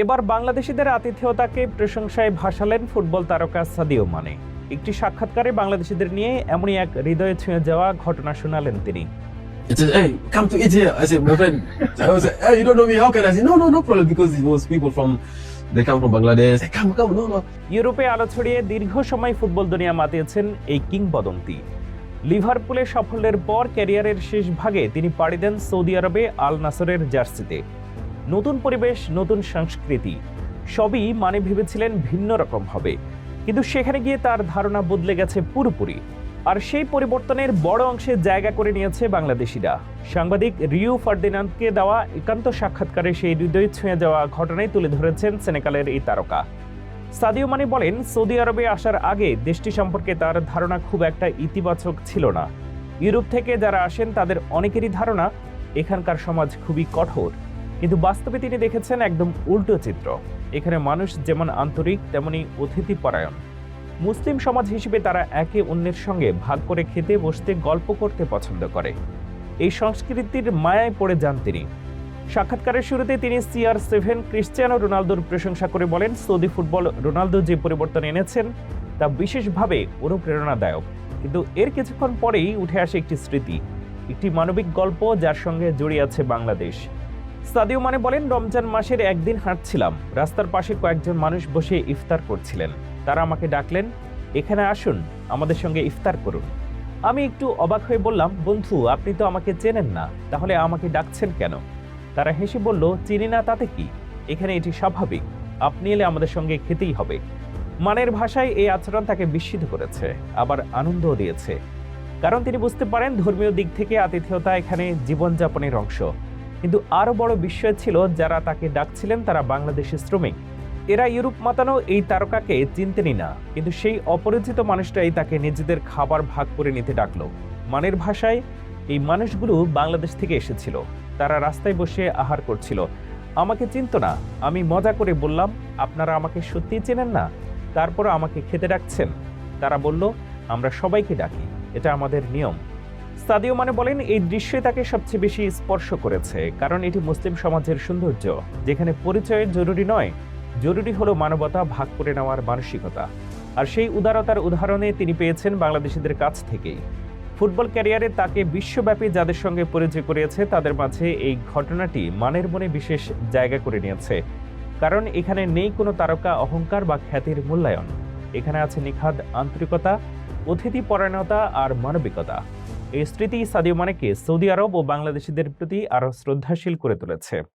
এবার বাংলাদেশিদের আতিথেয়তাকে প্রশংসায় ভাসালেন ফুটবল তারকা সাদিও মানে একটি সাক্ষাৎকারে বাংলাদেশিদের নিয়ে এমনই এক হৃদয়ে ছুঁয়ে যাওয়া ঘটনা শোনালেন তিনি He said, hey, come to eat. I said, my friend. I was like, hey, you don't know me. How can I say, no, no, no problem. Because it was people from, they come from Bangladesh. Hey, come, come, no, no. ইউরোপে আলো ছড়িয়ে দীর্ঘ সময় football দুনিয়া মাতিয়েছেন এই কিংবদন্তি লিভারপুলে সাফল্যের পর ক্যারিয়ারের শেষ ভাগে তিনি পাড়ি দেন সৌদি আরবে আল নাসরের জার্সিতে নতুন পরিবেশ, নতুন সংস্কৃতি, সবই মানে ভেবেছিলেন ভিন্ন রকম হবে। কিন্তু সেখানে গিয়ে তার ধারণা বদলে গেছে পুরোপুরি। আর সেই পরিবর্তনের বড় অংশে জায়গা করে নিয়েছে বাংলাদেশিরা। সাংবাদিক রিউ ফার্দিনান্দকে দেওয়া একান্ত সাক্ষাৎকারে সেই হৃদয় ছুঁয়ে যাওয়া ঘটনাই তুলে ধরেছেন সেনেকালের এই তারকা। সাদিও মানি বলেন, সৌদি আরবে আসার আগে দেশটি সম্পর্কে তার ধারণা খুব একটা ইতিবাচক ছিল না। ইউরোপ থেকে যারা আসেন, তাদের অনেকেরই ধারণা, এখানকার সমাজ খুবই কঠোর। কিন্তু বাস্তবে তিনি দেখেছেন একদম উল্টো চিত্র। এখানে মানুষ যেমন আন্তরিক, তেমনি অতিথি পরায়ণ মুসলিম সমাজ হিসেবে তারা একে অন্যের সঙ্গে ভাগ করে খেতে বসতে গল্প করতে পছন্দ করে। এই সংস্কৃতির মায়ায় পড়ে যান তিনি। সাক্ষাৎকারের শুরুতে তিনি সিআর সেভেন, ক্রিশ্চিয়ানো রোনালদোর প্রশংসা করে বলেন, সৌদি ফুটবল রোনালদো যে পরিবর্তন এনেছেন, তা বিশেষভাবে অনুপ্রেরণাদায়ক। কিন্তু এর কিছুক্ষণ পরেই উঠে আসে একটি স্মৃতি, একটি মানবিক গল্প যার সঙ্গে জড়িয়ে আছে বাংলাদেশ। সাদিও মানে বলেন, রমজান মাসের একদিন হাঁটছিলাম। রাস্তার পাশে কয়েকজন মানুষ বসে ইফতার করছিলেন। তারা আমাকে ডাকলেন, এখানে আসুন, আমাদের সঙ্গে ইফতার করুন। আমি একটু অবাক হয়ে বললাম, বন্ধু, আপনি তো আমাকে চেনেন না, তাহলে আমাকে ডাকছেন কেন? তারা হেসে বলল, চিনি না, তাতে কি? এখানে এটি স্বাভাবিক। আপনি এলে আমাদের সঙ্গে খেতেই হবে। মানের ভাষায় এই আচরণ তাকে বিস্মিত করেছে, আবার আনন্দও দিয়েছে। কারণ তিনি বুঝতে পারেন, ধর্মীয় দিক থেকে আতিথেয়তা এখানে জীবনযাপনের অংশ। কিন্তু আরও বড় বিষয় ছিল যারা তাকে ডাকছিলেন তারা বাংলাদেশি শ্রমিক। এরা ইউরোপ মাতানো এই তারকাকে চিনতেনই না, কিন্তু সেই অপরিচিত মানুষটাই তাকে নিজেদের খাবার ভাগ করে নিতে ডাকলো। মানের ভাষায়, এই মানুষগুলো বাংলাদেশ থেকে এসেছিল। তারা রাস্তায় বসে আহার করছিল। আমাকে চিনত না, আমি মজা করে বললাম, আপনারা আমাকে সত্যিই চেনেন না? তারপর আমাকে খেতে ডাকছেন? তারা বলল, আমরা সবাইকে ডাকি, এটা আমাদের নিয়ম। সাদিও মানে বলেন, এই দৃশ্যই তাকে সবচেয়ে বেশি স্পর্শ করেছে, কারণ এটি মুসলিম সমাজের সৌন্দর্য, যেখানে পরিচয় জরুরি নয়। জরুরি হলো মানবতা ভাগ করে নেওয়ার মানসিকতা। আর সেই উদারতার উদাহরণে তিনি পেয়েছেন বাংলাদেশিদের কাছ থেকেই। ফুটবল ক্যারিয়ারে তাকে বিশ্বব্যাপী যাদের সঙ্গে পরিচয় করিয়েছে, তাদের মাঝে এই ঘটনাটি মানের মনে বিশেষ জায়গা করে নিয়েছে। কারণ এখানে নেই কোনো তারকা অহংকার বা খ্যাতির মূল্যায়ন। এখানে আছে নিখাদ আন্তরিকতা, অতিথি পরায়ণতা আর মানবিকতা। এই স্মৃতি সাদিও মানেকে সৌদি আরব ও বাংলাদেশিদের প্রতি আরও শ্রদ্ধাশীল করে তুলেছে।